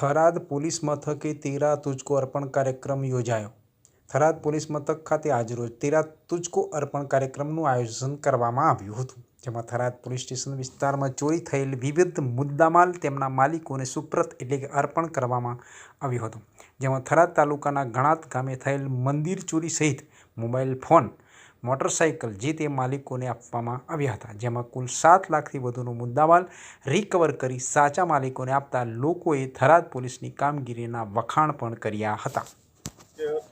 Tharad police મથકે તેરા તુજકો અર્પણ કાર્યક્રમ યોજાયો. થરાદ પોલીસ મથક ખાતે આજરોજ તેરા તુજકો અર્પણ કાર્યક્રમનું આયોજન કરવામાં આવ્યું હતું, જેમાં થરાદ પોલીસ સ્ટેશન વિસ્તારમાં ચોરી થયેલ વિવિધ મુદ્દામાલ તેમના માલિકોને સુપ્રત એટલે કે અર્પણ કરવામાં આવ્યો હતો, જેમાં થરાદ તાલુકાના ગણાત ગામે થયેલ મંદિર ચોરી સહિત મોબાઈલ ફોન મોટરસાઇકલ જે તે માલિકોને આપવામાં આવ્યા હતા. જેમાં કુલ સાત લાખથી વધુનો મુદ્દામાલ રિકવર કરી સાચા માલિકોને આપતા લોકોએ થરાદ પોલીસની કામગીરીના વખાણ પણ કર્યા હતા.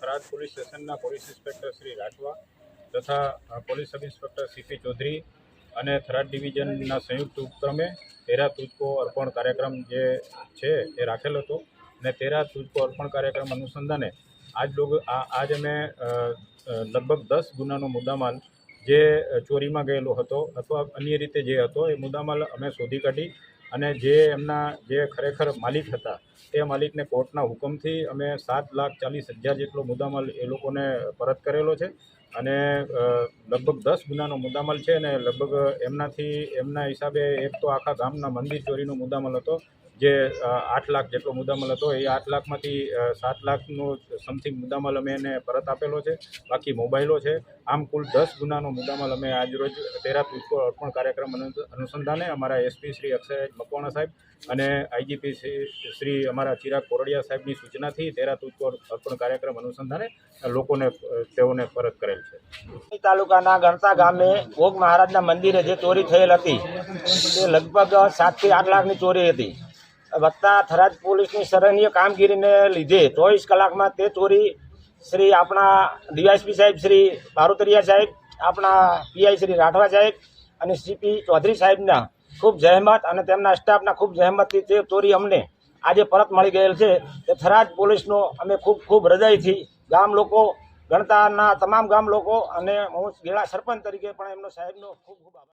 થરાદ પોલીસ સ્ટેશનના પોલીસ ઇન્સ્પેક્ટર શ્રી રાઠવા તથા police sub inspector CP Chaudhary અને થરાદ ડિવિઝનના સંયુક્ત ઉપક્રમે તેરા તુજકો અર્પણ કાર્યક્રમ જે છે એ રાખેલો હતો. અને તેરા તુજકો અર્પણ કાર્યક્રમ અનુસંધાને આજ લોકો આજ અમે લગભગ દસ ગુનાનો મુદ્દામાલ જે ચોરીમાં ગયેલો હતો અથવા અન્ય રીતે જે હતો, એ મુદ્દામાલ અમે શોધી કાઢી અને જે એમના જે ખરેખર માલિક હતા, તે માલિકને કોર્ટના હુકમથી અમે સાત લાખ ચાલીસ હજાર જેટલો મુદ્દામાલ એ લોકોને પરત કરેલો છે. અને લગભગ દસ ગુનાનો મુદ્દામાલ છે અને લગભગ એમનાથી, એમના હિસાબે એક તો આખા ગામના મંદિર ચોરીનો મુદ્દામાલ હતો, જે આઠ લાખ જેટલો મુદ્દામાલ હતો. એ આઠ લાખમાંથી સાત લાખનો સમથિંગ મુદ્દામાલ અમે એને પરત આપેલો છે. બાકી મોબાઈલો છે. આમ કુલ દસ ગુનાનો મુદ્દામાલ અમે આજરોજ તેરા પુષ્પો અર્પણ કાર્યક્રમ અનુ- અનુસંધાને અમારા એસપી શ્રી અક્ષય મકવાણા સાહેબ અને આઈજીપી શ્રી અમારા ચિરાગ કોરડિયા સાહેબની સૂચનાથી તેરા તુજકો અર્પણ કાર્યક્રમ અનુસંધાને લોકોને, તેઓને પરત કરેલ છે. તાલુકાના ગણતા ગામે ભોગ મહારાજના મંદિરે જે ચોરી થયેલ હતી, તે લગભગ સાતથી આઠ લાખની ચોરી હતી. વત્તા થરાદ પોલીસની સરાહનીય કામગીરીને લીધે ચોવીસ કલાકમાં તે ચોરી શ્રી આપણા ડીવાયસપી સાહેબ શ્રી બારોતરિયા સાહેબ, આપણા પીઆઈ શ્રી રાઠવા સાહેબ અને સીપી ચૌધરી સાહેબના ખૂબ જહેમત અને તેમના સ્ટાફના ખૂબ જહેમતથી તે ચોરી અમને આજે પરત મળી ગયેલ છે. તે થરાદ પોલીસનો અમે ખૂબ ખૂબ હૃદયથી ગામ લોકો ગણતાના તમામ ગામ લોકો અને હું ગેળા સરપંચ તરીકે પણ એમનો સાહેબનો ખૂબ ખૂબ આભાર.